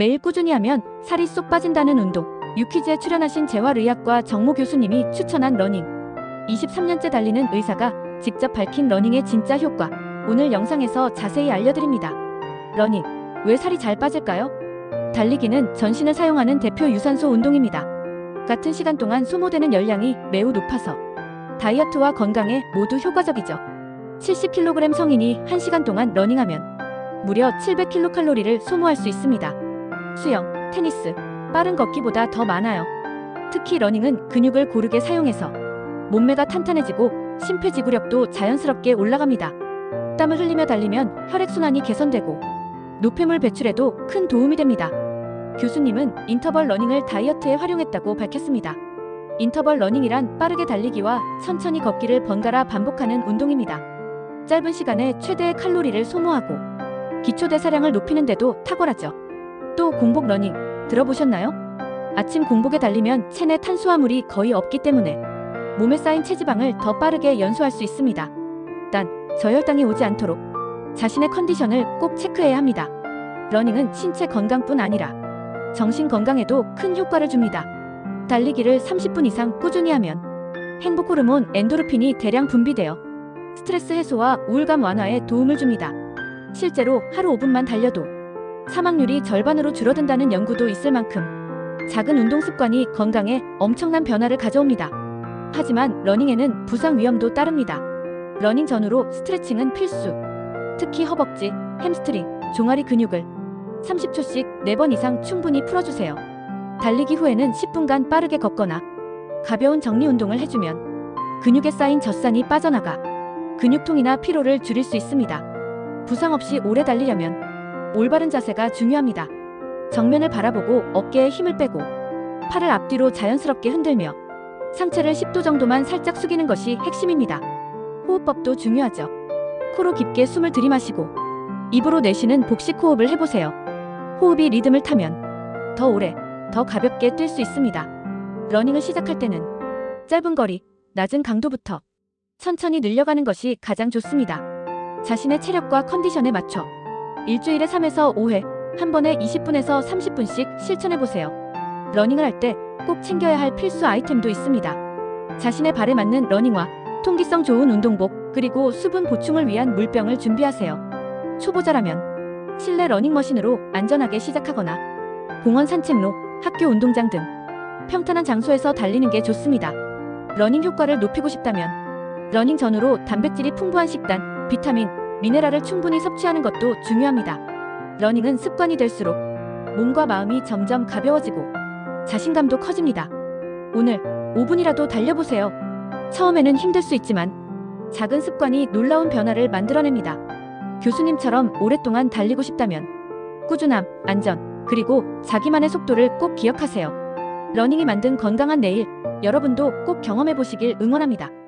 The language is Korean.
매일 꾸준히 하면 살이 쏙 빠진다는 운동. 유퀴즈에 출연하신 재활의학과 정모 교수님이 추천한 러닝. 23년째 달리는 의사가 직접 밝힌 러닝의 진짜 효과. 오늘 영상에서 자세히 알려드립니다. 러닝. 왜 살이 잘 빠질까요? 달리기는 전신을 사용하는 대표 유산소 운동입니다. 같은 시간 동안 소모되는 열량이 매우 높아서 다이어트와 건강에 모두 효과적이죠. 70kg 성인이 1시간 동안 러닝하면 무려 700kcal를 소모할 수 있습니다. 수영, 테니스, 빠른 걷기보다 더 많아요. 특히 러닝은 근육을 고르게 사용해서 몸매가 탄탄해지고 심폐지구력도 자연스럽게 올라갑니다. 땀을 흘리며 달리면 혈액순환이 개선되고 노폐물 배출에도 큰 도움이 됩니다. 교수님은 인터벌 러닝을 다이어트에 활용했다고 밝혔습니다. 인터벌 러닝이란 빠르게 달리기와 천천히 걷기를 번갈아 반복하는 운동입니다. 짧은 시간에 최대의 칼로리를 소모하고 기초 대사량을 높이는 데도 탁월하죠. 또 공복 러닝 들어보셨나요? 아침 공복에 달리면 체내 탄수화물이 거의 없기 때문에 몸에 쌓인 체지방을 더 빠르게 연소할 수 있습니다. 단 저혈당이 오지 않도록 자신의 컨디션을 꼭 체크해야 합니다. 러닝은 신체 건강뿐 아니라 정신 건강에도 큰 효과를 줍니다. 달리기를 30분 이상 꾸준히 하면 행복 호르몬 엔도르핀이 대량 분비되어 스트레스 해소와 우울감 완화에 도움을 줍니다. 실제로 하루 5분만 달려도 사망률이 절반으로 줄어든다는 연구도 있을 만큼 작은 운동 습관이 건강에 엄청난 변화를 가져옵니다. 하지만 러닝에는 부상 위험도 따릅니다. 러닝 전후로 스트레칭은 필수. 특히 허벅지, 햄스트링, 종아리 근육을 30초씩 4번 이상 충분히 풀어주세요. 달리기 후에는 10분간 빠르게 걷거나 가벼운 정리 운동을 해주면 근육에 쌓인 젖산이 빠져나가 근육통이나 피로를 줄일 수 있습니다. 부상 없이 오래 달리려면 올바른 자세가 중요합니다. 정면을 바라보고 어깨에 힘을 빼고 팔을 앞뒤로 자연스럽게 흔들며 상체를 10도 정도만 살짝 숙이는 것이 핵심입니다. 호흡법도 중요하죠. 코로 깊게 숨을 들이마시고 입으로 내쉬는 복식 호흡을 해보세요. 호흡이 리듬을 타면 더 오래, 더 가볍게 뛸 수 있습니다. 러닝을 시작할 때는 짧은 거리, 낮은 강도부터 천천히 늘려가는 것이 가장 좋습니다. 자신의 체력과 컨디션에 맞춰 일주일에 3에서 5회, 한 번에 20분에서 30분씩 실천해 보세요. 러닝을 할 때 꼭 챙겨야 할 필수 아이템도 있습니다. 자신의 발에 맞는 러닝화, 통기성 좋은 운동복, 그리고 수분 보충을 위한 물병을 준비하세요. 초보자라면 실내 러닝머신으로 안전하게 시작하거나 공원 산책로, 학교 운동장 등 평탄한 장소에서 달리는 게 좋습니다. 러닝 효과를 높이고 싶다면 러닝 전후로 단백질이 풍부한 식단, 비타민, 미네랄을 충분히 섭취하는 것도 중요합니다. 러닝은 습관이 될수록 몸과 마음이 점점 가벼워지고 자신감도 커집니다. 오늘 5분이라도 달려보세요. 처음에는 힘들 수 있지만 작은 습관이 놀라운 변화를 만들어냅니다. 교수님처럼 오랫동안 달리고 싶다면 꾸준함, 안전, 그리고 자기만의 속도를 꼭 기억하세요. 러닝이 만든 건강한 내일, 여러분도 꼭 경험해 보시길 응원합니다.